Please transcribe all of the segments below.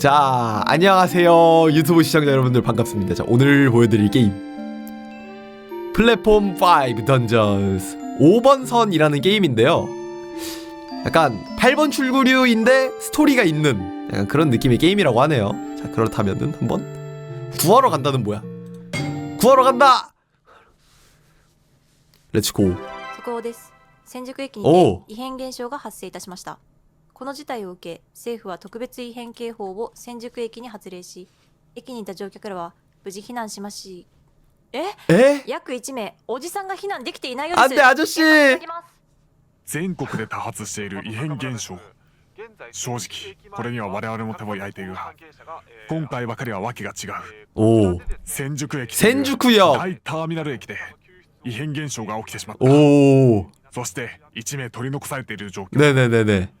자, 안녕하세요. 유튜브 시청자 여러분들 반갑습니다. 자, 오늘 보여드릴 게임. 플랫폼 5 던전스 5번 선이라는 게임인데요. 약간 8번 출구류인데 스토리가 있는 약간 그런 느낌의 게임이라고 하네요. 자, 그렇다면은 한번 구하러 간다는 뭐야? 구하러 간다! 렛츠고. 速報です千宿駅におうて異変現象が発生いたしました この事態を受け、政府は特別異変警報を千宿駅に発令し、駅にいた乗客らは無事避難しまし。え？え？約1名、おじさんが避難できていないようです。あん、あじし全国で多発している異変現象。正直これには我々も手を焼いているが今回ばかりは訳が違う。おお千宿駅千宿や。大ターミナル駅で異変現象が起きてしまった。おおそして1名取り残されている状況。ねえねえねえねえ。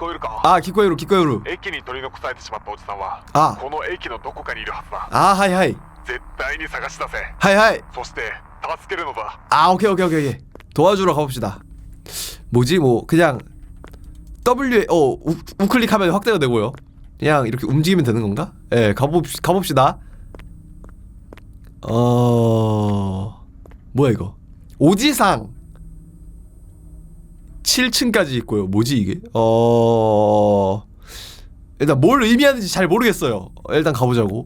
こえるか 아 기꺼이로 기꺼이로. 駅に取り残されてしまったおじさんはあこの駅のどこかにいるはずだ 아 하이 하이. 絶対に探し出せ 하이 하이. そして助けるのだ 아 오케이 오케이 오케이 오케이. 도와주러 가봅시다. 뭐지 뭐 그냥 W 어 우, 우클릭하면 확대가 되고요. 그냥 이렇게 움직이면 되는 건가? 예, 가봅 가봅시다. 어 뭐야 이거? 오지상 7층까지 있고요. 뭐지 이게? 어 일단 뭘 의미하는지 잘 모르겠어요. 일단 가보자고.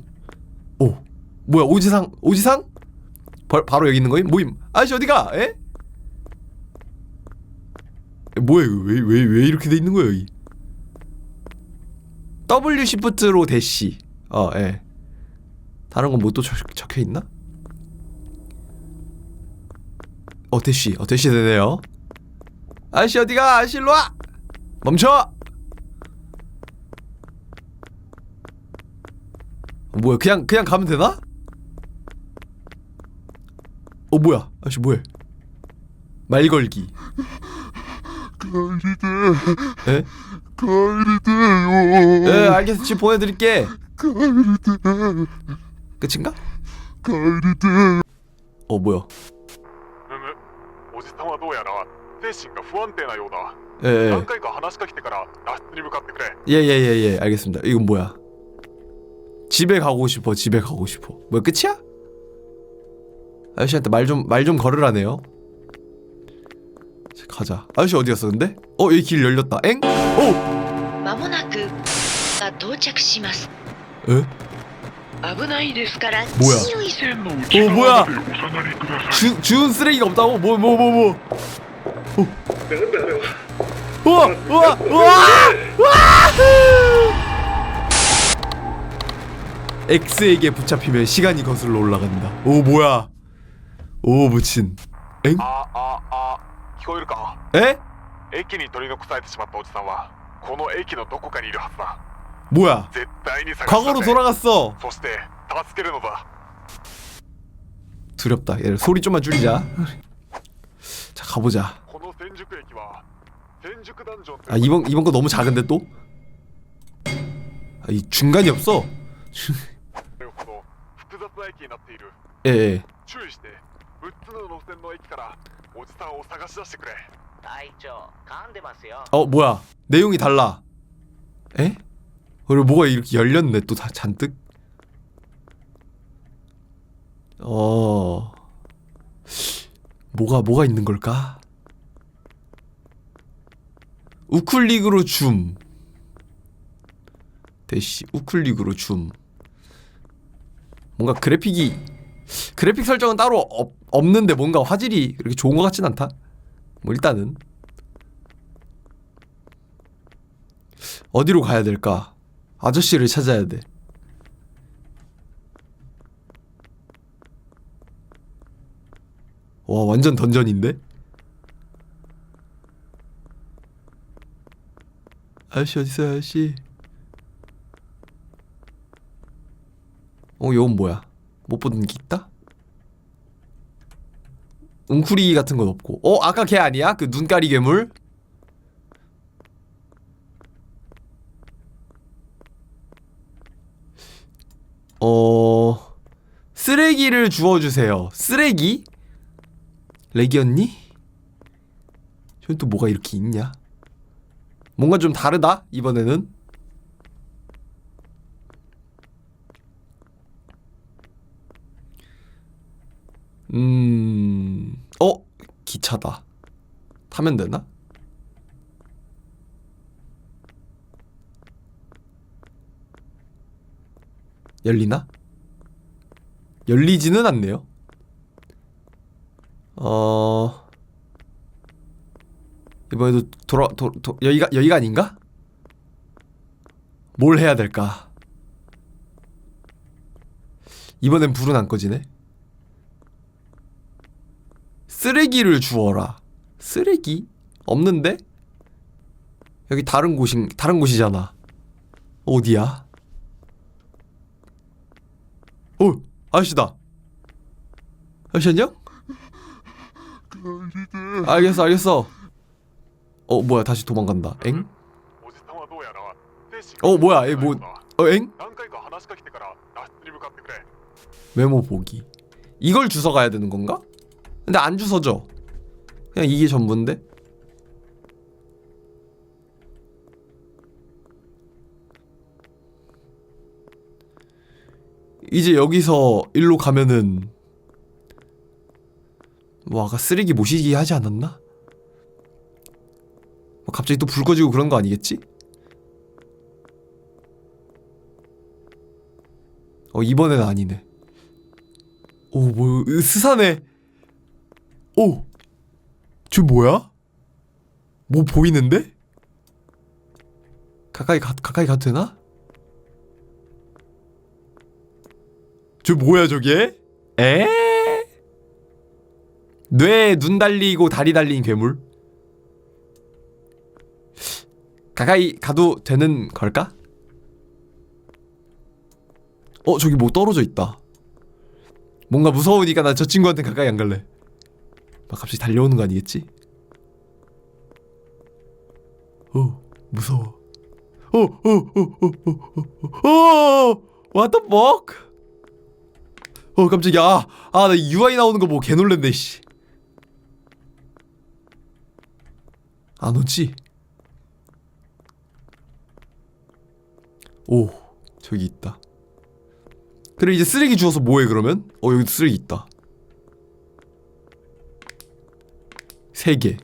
오 뭐야 오지상 오지상? 바, 바로 여기 있는 거임? 모임 아저씨 어디가? 에? 뭐야 이거 왜 왜 왜 이렇게 돼 있는 거야 여기 W 시프트로 대시 어예 다른 건 뭐또 적혀 있나? 어 대시 어 대시 되네요 아저씨 어디가 아저씨 일로 와 멈춰 어, 뭐야 그냥 그냥 가면 되나? 어 뭐야 아저씨 뭐해 말 걸기 帰りて 에? 帰りてよ 예 알겠어 지금 보내드릴게 帰りて 끝인가? 帰りて 어 뭐야 むむおじさんはどうやら 精神が不安定なようだ 예예예예예 何回か話しかけてから脱出に向かってくれ 예, 예, 예, 알겠습니다 이건 뭐야 집에 가고 싶어 집에 가고 싶어 뭐야 끝이야? 아저씨한테 말 좀 말 좀 걸으라네요 자, 가자 아저씨 어디 갔어 근데? 어 여기 길 열렸다 엥? 오! まもなくが到着します 에? 危ないですから 뭐야 注意する 어 뭐야 주, 주운 쓰레기가 없다고? 뭐 뭐 뭐 뭐, 어. 우와 우와 우와 우와 X에게 붙잡히면 시간이 거슬러 올라간다 오 뭐야 오 무친 엥? あああ聞こえるか 에? 駅に取り残されてしまったおじさんはこの駅のどこかにいるはずだ 뭐야 絶対に探し 과거로 出せ 돌아갔어 そして助けるのだ 두렵다 얘 소리 좀만 줄이자 자 가보자 아 이번 이번 거 너무 작은데 또? 아, 이 중간이 없어. 예, 예. 아, 어 뭐야 내용이 달라. 에? 그리고 뭐가 이렇게 열렸네 또 다 잔뜩. 어 뭐가 뭐가 있는 걸까? 우클릭으로 줌 대시 우클릭으로 줌 뭔가 그래픽이 그래픽 설정은 따로 없, 없는데 뭔가 화질이 그렇게 좋은 것 같진 않다 뭐 일단은 어디로 가야 될까? 아저씨를 찾아야 돼. 와, 완전 던전인데? 아저씨 어딨어요, 아저씨? 어, 이건 뭐야? 못 보던 게 있다? 웅크리 같은 건 없고. 어, 아까 걔 아니야? 그 눈가리 괴물? 어, 쓰레기를 주워주세요. 쓰레기? 레기 언니? 저기 또 뭐가 이렇게 있냐? 뭔가 좀 다르다, 이번에는. 음, 어? 기차다. 타면 되나? 열리나? 열리지는 않네요. 어, 이번에도 돌아, 도, 도, 여기가, 여기가 아닌가? 뭘 해야 될까? 이번엔 불은 안 꺼지네. 쓰레기를 주워라. 쓰레기? 없는데? 여기 다른 곳인 다른 곳이잖아. 어디야? 어, 아저씨다. 아저씨 안녕? 알겠어, 알겠어. 어 뭐야 다시 도망간다 엥? 어 뭐야 얘 뭐.. 어 엥? 메모 보기 이걸 주워 가야 되는 건가? 근데 안 주워져 그냥 이게 전부인데? 이제 여기서 일로 가면은 뭐 아까 쓰레기 모시기 하지 않았나? 뭐 갑자기 또 불 꺼지고 그런 거 아니겠지? 어 이번엔 아니네. 오, 뭐, 으, 스사네. 오! 저 뭐야? 뭐 보이는데? 가까이 가, 가까이 가도 되나? 저 뭐야, 저게? 에? 뇌에 눈 달리고 다리 달린 괴물? 가까이 가도 되는 걸까? 어, 저기 뭐 떨어져 있다. 뭔가 무서우니까 나 저 친구한테 가까이 안 갈래. 막 갑자기 달려오는 거 아니겠지? 어, 무서워. 어, 어, 어, 어, what? 어, 깜짝이야. 아, 아, 나 UI 나오는 거 보고 개 놀랬네, 씨. 안 오지? 오, 저기 있다. 그래 이제 쓰레기 주워서 뭐해 그러면? 어 여기도 쓰레기 있다 세개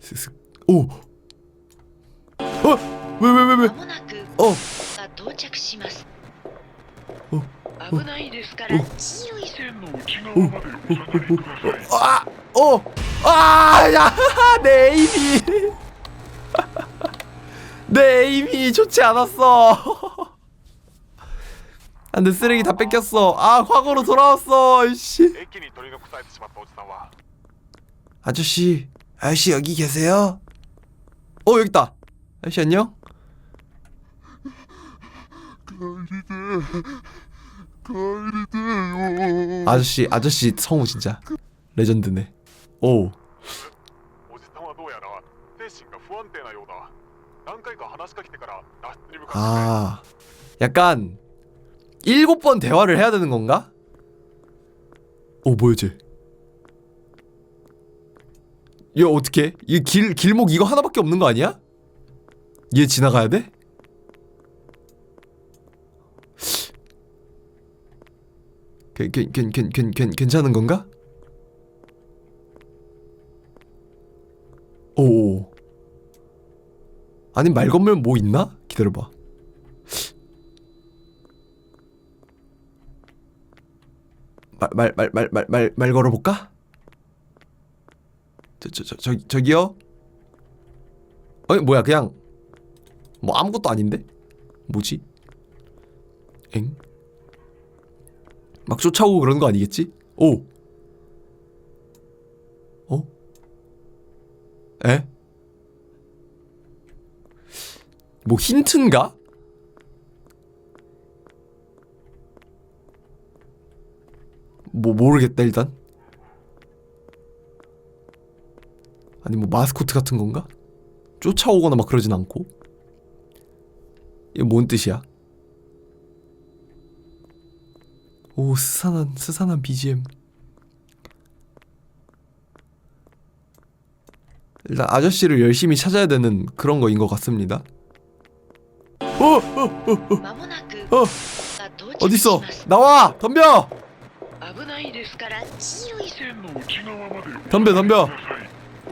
스슥 오! 어! 왜 왜 왜 왜? まもなく 어! が到着しますお危ないですからお注意する線の内側までお下がりください 아! 어! 아! 야! 내 에임이! 내 에임이 좋지 않았어 안돼 쓰레기 다 뺏겼어 아 과거로 돌아왔어 씨 駅に取り残されてしまったおじさんは 아저씨 아저씨 여기 계세요? 어 여기 있다 아저씨 안녕? 아저씨 아저씨 성우 진짜 레전드네 오 おじさんはどうやら精神が不安定なようだ何回か話しかけてから脱出に向かってくれ 아, 약간 일곱 번 대화를 해야 되는 건가? 어, 뭐야 쟤? 얘 어떻게? 이 길 길목 이거 하나밖에 없는 거 아니야? 얘 지나가야 돼? 괜괜괜괜괜 괜찮은 건가? 오. 아니 말 건면 뭐 있나? 기다려봐. 말말말 말 말 말 말 걸어볼까? 저 저 저 저 저 기요. 아니 뭐야 그냥 뭐 아무것도 아닌데? 뭐지? 엥? 막 쫓아오고 그런 거 아니겠지? 오. 어? 에? 뭐 힌트인가? 뭐 모르겠다 일단 아니 뭐 마스코트 같은 건가? 쫓아오거나 막 그러진 않고 이게 뭔 뜻이야? 오 스산한 스산한 BGM 일단 아저씨를 열심히 찾아야 되는 그런 거인 것 같습니다 어! まもなく 어! が到着し 어딨어 ます 나와 덤벼 危ないですから注意する線の内側まで 덤벼 덤벼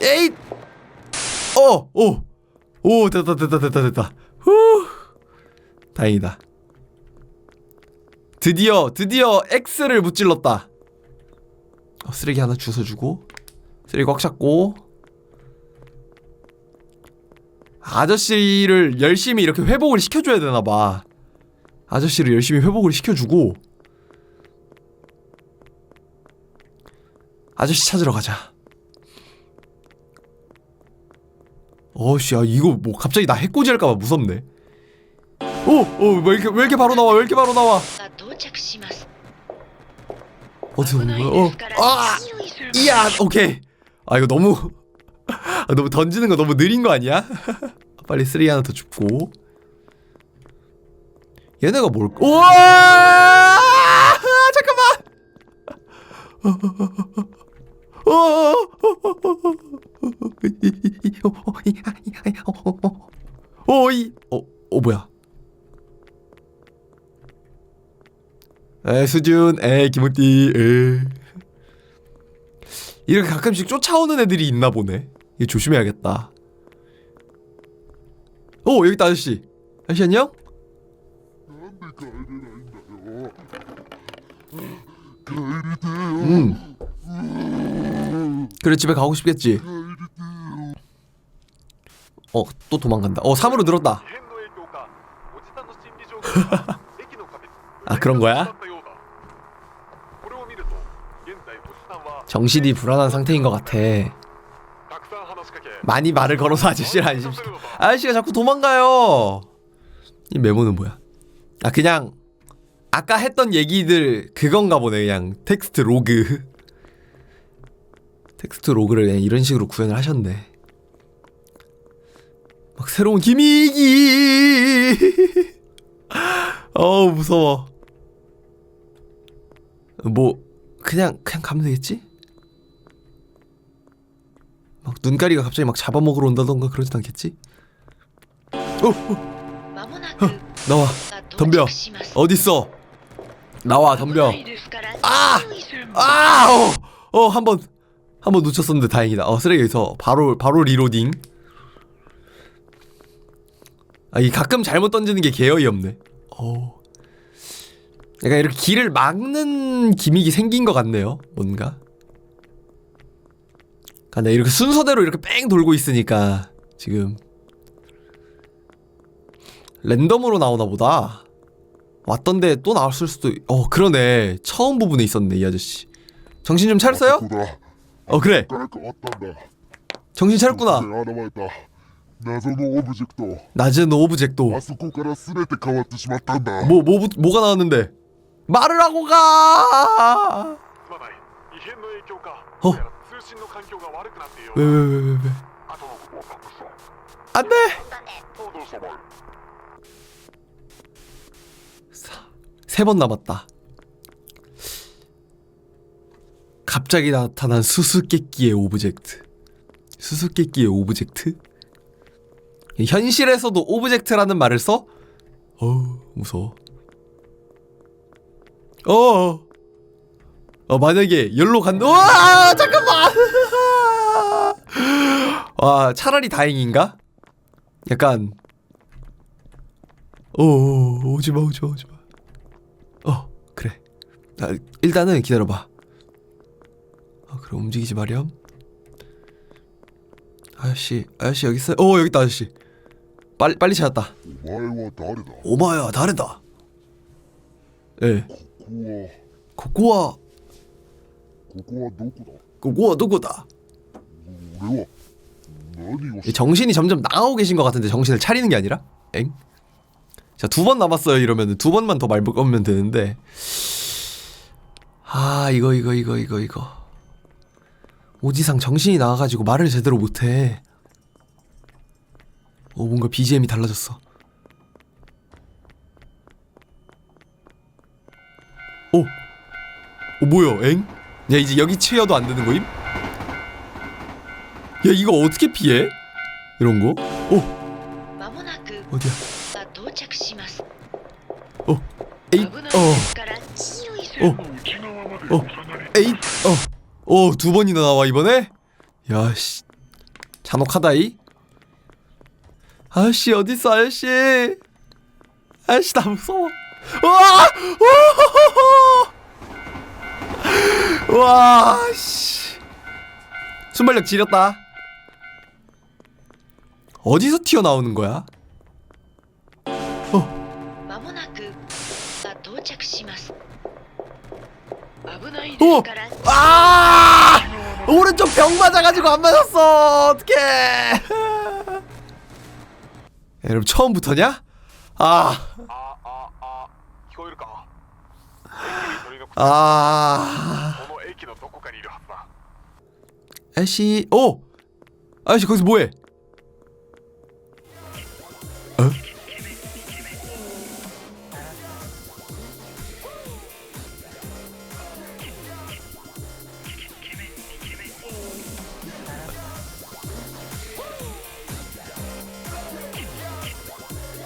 에잇 어! 오! 오 됐다 됐다 됐다 됐다 후 다행이다 드디어 드디어 X를 무찔렀다 어, 쓰레기 하나 주워주고 쓰레기 꽉 찼고 아저씨를 열심히 이렇게 회복을 시켜줘야 되나봐. 아저씨를 열심히 회복을 시켜주고 아저씨 찾으러 가자. 어씨 야 이거 뭐 갑자기 나 해코지 할까봐 무섭네. 오오왜 이렇게 왜 이렇게 바로 나와 왜 이렇게 바로 나와? 어떻게 보는 거야? 어, 아, 이야, 오케이. 아 이거 너무 아, 너무 던지는 거 너무 느린 거 아니야? 빨리 쓰리 하나 더 줍고. 얘네가 뭘? 우와! 잠깐만. 오이 어, 어 뭐야? 에 수준 에 김우띠 에 이렇게 가끔씩 쫓아오는 애들이 있나 보네. 이거 조심해야겠다. 오 여기 있다 아저씨. 아저씨 안녕? 음. 그래 집에 가고 싶겠지. 어 또 도망간다. 어 3으로 늘었다. 아 그런 거야? 정신이 불안한 상태인 것 같아. 많이 말을 걸어서 아저씨를 안 십시오. 아저씨가 자꾸 도망가요. 이 메모는 뭐야? 아 그냥 아까 했던 얘기들 그건가 보네. 그냥 텍스트 로그. 텍스트 로그를 그냥 이런 식으로 구현을 하셨네. 막 새로운 기믹이. 어우 무서워. 뭐 그냥 그냥 가면 되겠지? 눈가리가 갑자기 막 잡아먹으러 온다던가 그러진 않겠지? 어, 어, 어, 나와. 덤벼. 어딨어? 나와 덤벼. 아! 아! 어! 어! 한번 한 번 놓쳤었는데 다행이다. 어 쓰레기에서. 바로 바로 리로딩. 아이 가끔 잘못 던지는 게 개어이 없네. 어. 약간 이렇게 길을 막는 기믹이 생긴 것 같네요 뭔가. 근데 이렇게 순서대로 이렇게 뺑 돌고 있으니까 지금 랜덤으로 나오나 보다. 왔던데 또 나왔을 수도 있... 어 그러네. 처음 부분에 있었네 이 아저씨. 정신 좀 차렸어요? 어 그래. 정신 차렸구나. 낮은 오브젝도 뭐, 뭐, 뭐, 뭐가 나왔는데? 말을 하고 가! 어? まない異変の影響かおどうやら通信の環境が悪くなっているよう 왜, だ 왜, 왜, 왜, 왜. あとのことは隠そう 안 돼! どうしたまえ 세 번 남았다. 갑자기 나타난 수수께끼의 오브젝트. 수수께끼의 오브젝트? 현실에서도 오브젝트라는 말을 써? 어우, 무서워. 어. 어, 만약에 열로 간다. 와, 잠깐만! 와 차라리 다행인가? 약간 오 오지마 오지마 오지마. 어 그래. 나 일단은 기다려봐. 아 그럼 움직이지 마렴. 아저씨 아저씨 여기 있어요? 어, 여기 있다 아저씨. 빨리 빨리 찾았다. 오마야 다르다. 예. 고고와. 고고와. 고고와 누구다. 그거 누구다? 정신이 점점 나가고 계신 것 같은데 정신을 차리는 게 아니라? 엥? 자, 두 번 남았어요. 이러면 두 번만 더 말먹으면 되는데. 아, 이거, 이거, 이거, 이거, 이거. 오지상 정신이 나와가지고 말을 제대로 못해. 어, 뭔가 BGM이 달라졌어. 오! 오, 뭐야, 엥? 야 이제 여기 치여도 안 되는 거임? 야 이거 어떻게 피해? 이런 거? 오, まもなく 어디야? が到着します 오, 에잇, 危ないで 어, すから注意する 어, 어, 에잇, 어, 어, 두 번이나 나와 이번에? 야, 씨, 잔혹하다이. 아저씨 어디 있어, 아저씨? 아저씨 나 무서워. 와, 오! 와, 씨. 순발력 지렸다. 어디서 튀어나오는 거야? まもなくが到着します危ないですから 아! 오른쪽 병 맞아가지고 안 맞았어. 어떡해. 여러분 처음부터냐? 아, あああ聞こえるか駅に 아저씨, 오, 아저씨 거기서 뭐해? 어?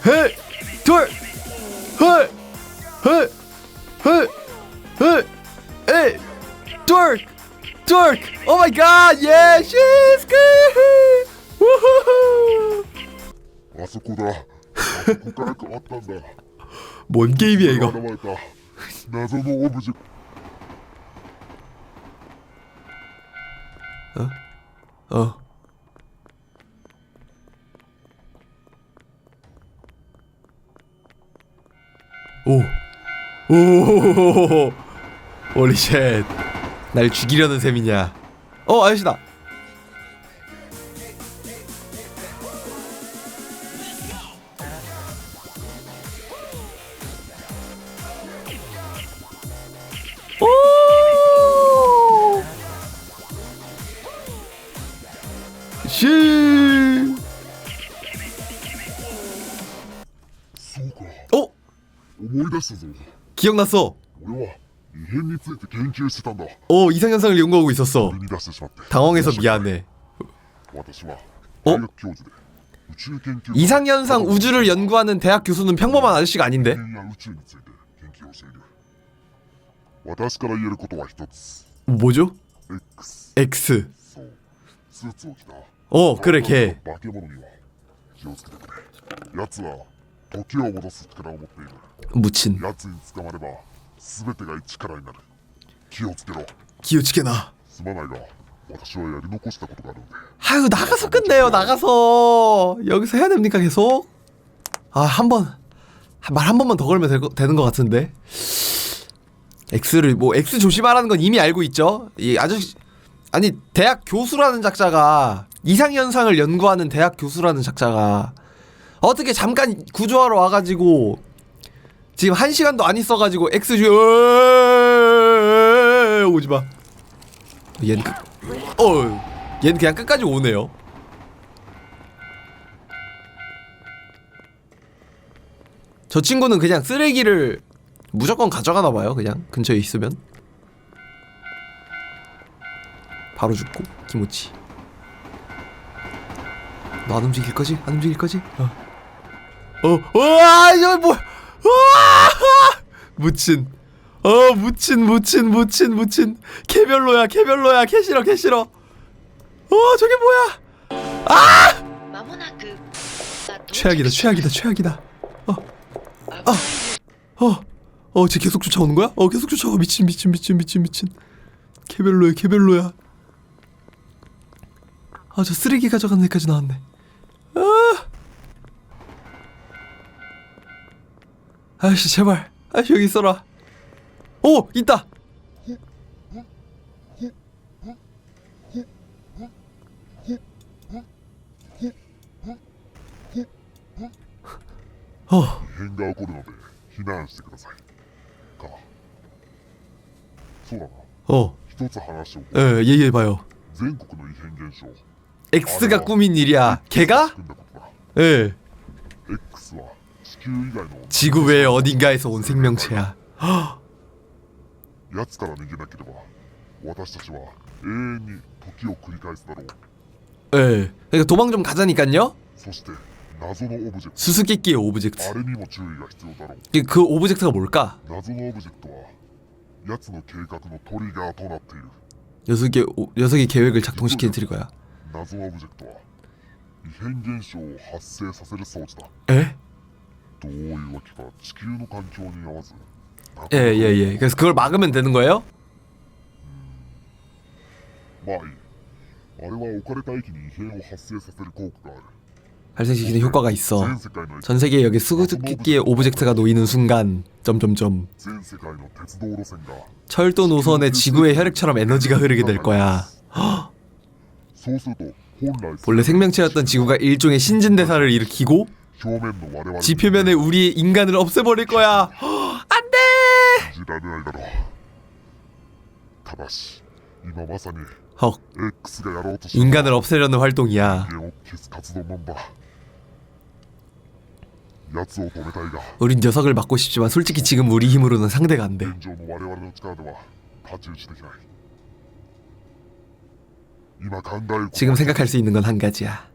헤, 둘, 헤, 헤, 헤, 헤, 에, 둘. Dork! Oh my god! Yeah! She's good! 우후후! あそこだあそこから変わったんだ 뭔 게임이야 이거? 現れた謎のオブジェクト 어. 오. 오. 올리쉣. 날 죽이려는 셈이냐? 어, 아저씨다. 오! 시. そうか 어? 思い出したぞ 기억났어. 俺は 오 이상 현상을 연구하고 있었어. 당황해서 미안해. 어? 이상 현상 우주를 연구하는 대학 교수는 평범한 아저씨가 아닌데? 뭐죠? X. 어 그래 걔. 무친. 奴に捕まれば全てが一からになる気をつけろ 기우치게나. すまないが私はやり残したことがあるので 아유, 나가서 끝내요, 나가서. 여기서 해야 됩니까, 계속? 아, 한 번. 말 한 번만 더 걸면 될 거, 되는 것 같은데. X를, 뭐, X 조심하라는 건 이미 알고 있죠? 이 아저씨, 아니, 대학 교수라는 작자가, 이상현상을 연구하는 대학 교수라는 작자가, 어떻게 잠깐 구조하러 와가지고, 지금 한 시간도 안 있어가지고, X 주, 오지 마. 얘는 끝, 어, 얘는 그냥 끝까지 오네요. 저 친구는 그냥 쓰레기를 무조건 가져가나 봐요. 그냥 근처에 있으면 바로 죽고 김우치. 너 안 움직일 거지? 안 움직일 거지? 어. 어, 와, 이거 뭐? 무친. 어 무친 무친 무친 무친. 개별로야 개별로야. 개 싫어 개 싫어. 어 저게 뭐야? 아! 최악이다 최악이다 최악이다. 아. 어어어어쟤 계속 쫓아오는 거야? 어 계속 쫓아와. 미친 미친 미친 미친 미친. 개별로야 개별로야. 아 저 쓰레기 가져간 데까지 나왔네. 아! 아씨, 제발. 아씨, 여기 있어라. 오, 있다. 어, 異変が起こるので避難してくださいかそうだな 어, 一つ話を 예, 얘기해봐요. 全国の異変現象 X가 꾸민 일이야. 걔가? 組んだことだ 예, X は地球以外の 지구 외 어딘가에서 온 생명체야. 奴から逃げなければ私たちは永遠に時を繰り返すだろう 예, 그러니까 도망 좀 가자니깐요. そして謎のオブジェク 수수께끼의 ト 오브젝트. あれにも注意が必要だろう 그, 그 오브젝트가 뭘까? 謎のオブジェクトは奴の計画のトリガーとなっている 녀석의 오- 녀석이 계획을 작동시키는 트리거야. 謎オブジェクトは異変現象を発生させる装置だ 에? どういうわけか地球の環境に合わず 예, 예, 예. 그래서 그걸 막으면 되는 거예요? まあいいあれは置かれた駅に異変を発生させる効果がある 발생시키는 효과가 있어. 全世界の駅 전 세계에 여기 수수께끼의 오브젝트가 놓이는 순간 점점점 全世界の鉄道路線が 철도 노선에 지구의 혈액처럼 에너지가 흐르게 될 거야. そうすると本来 원래 생명체였던 지구가 일종의 신진대사를 일으키고 表面の我々 지표면에 우리 인간을 없애버릴 거야. 안돼. 헉. 인간을 없애려는 활동이야. 우린 녀석을 막고 싶지만 솔직히 지금 우리 힘으로는 상대가 안 돼. 지금 생각할 수 있는 건 한 가지야.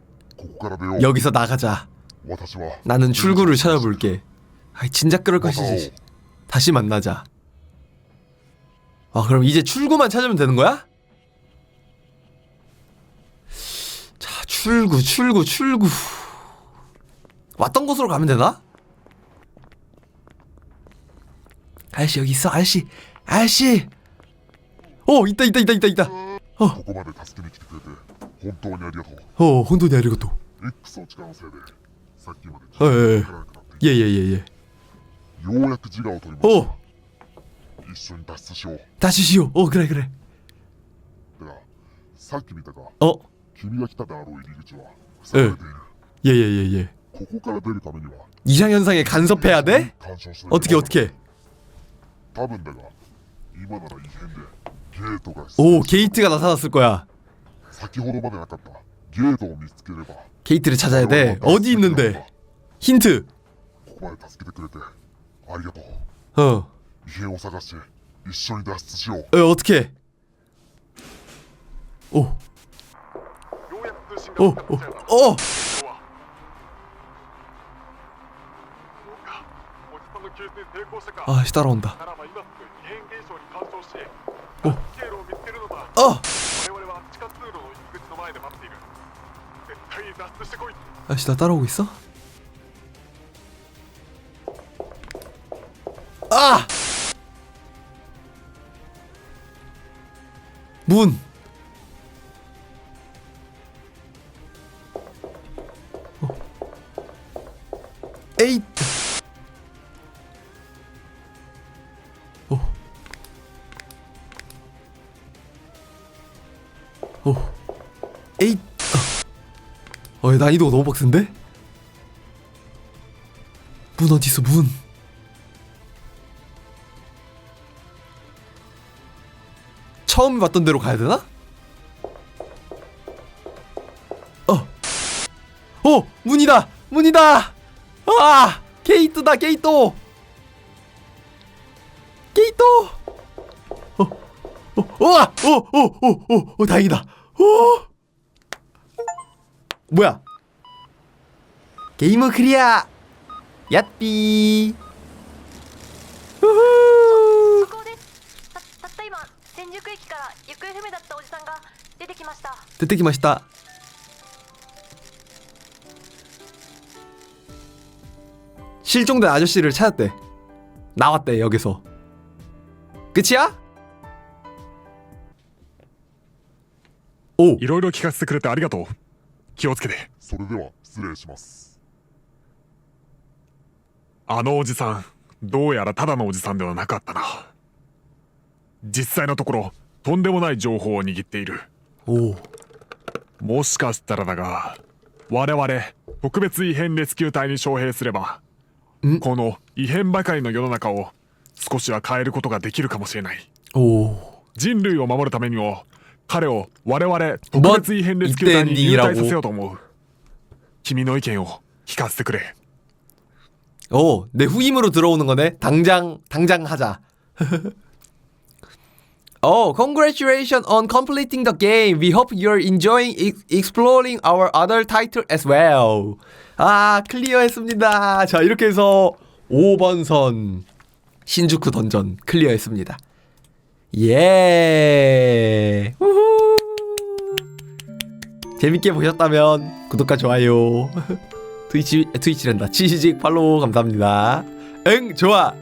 여기서 나가자. 私は 나는 출구를 찾아볼게. 아이 진작 그럴 また会おう 것이지. 다시 만나자. 아 그럼 이제 출구만 찾으면 되는 거야? 자 출구 출구 출구 왔던 곳으로 가면 되나? 아저씨 여기 있어 아저씨 아저씨 어 있다 있다 있다 있다 있다 ここまで助けに来てくれて本当にありがとう 어 혼돈이 아리가또 X の力のせいで さっきまでええ力がなくなってい 예예예예 ようやく自我を取り戻し 어 一緒に脱出しよう 다시 시오 어 그래 그래 だがさっき見たが 어 君が来たであろう入り口は塞がれている 예예예예 ここから出るためには 이상현상에 간섭해야 돼? 干渉しな 어떻게 어떻게 多分だが今なら異変でゲートが 오 게이트가 나타났을 거야 先ほどまでなかった 게이트를 찾아야 돼. 어디 있는데? 힌트. 어. 어, 어. 어 어떻게? 오. 오. 오. 오. 아, 따라온다. 오. 어. 어. 아씨 나 따라오고 있어 아 문. 어, 난이도가 너무 빡센데? 문 어디 있어 문? 처음 봤던 데로 가야 되나? 어, 어 문이다 문이다 아 게이트다 게이트 게이트 어, 어, 우와 오오오오 오, 다행이다 오 뭐야 게임 클리어 야삐 우후 速報ですたたった今千宿駅から行方不明だったおじさんが出てきました 出てきました실종된 아저씨를 찾았대 나왔대 여기서 끝이야? 오 いろいろ聞かせてくれてありがとう 気をつけて。それでは失礼します。あのおじさんどうやらただのおじさんではなかったな。実際のところとんでもない情報を握っている。오もしかしたらだが我々特別異変レスキュー隊に招聘すればん？この異変ばかりの世の中を少しは変えることができるかもしれない。오人類を守るためにも彼を我々特別異変レスキュー隊に入隊させようと思う君の意見を聞かせてくれ 오, 내 후임으로 들어오는 거네. 당장, 당장 하자. oh, congratulations on completing the game. We hope you're enjoying ex- exploring our other title as well. 아, 클리어했습니다. 자, 이렇게 해서 5번 선 신주쿠 던전 클리어했습니다. 예. 우후. 재밌게 보셨다면 구독과 좋아요. 트위치 트위치랜다 치시직 팔로우 감사합니다. 응 좋아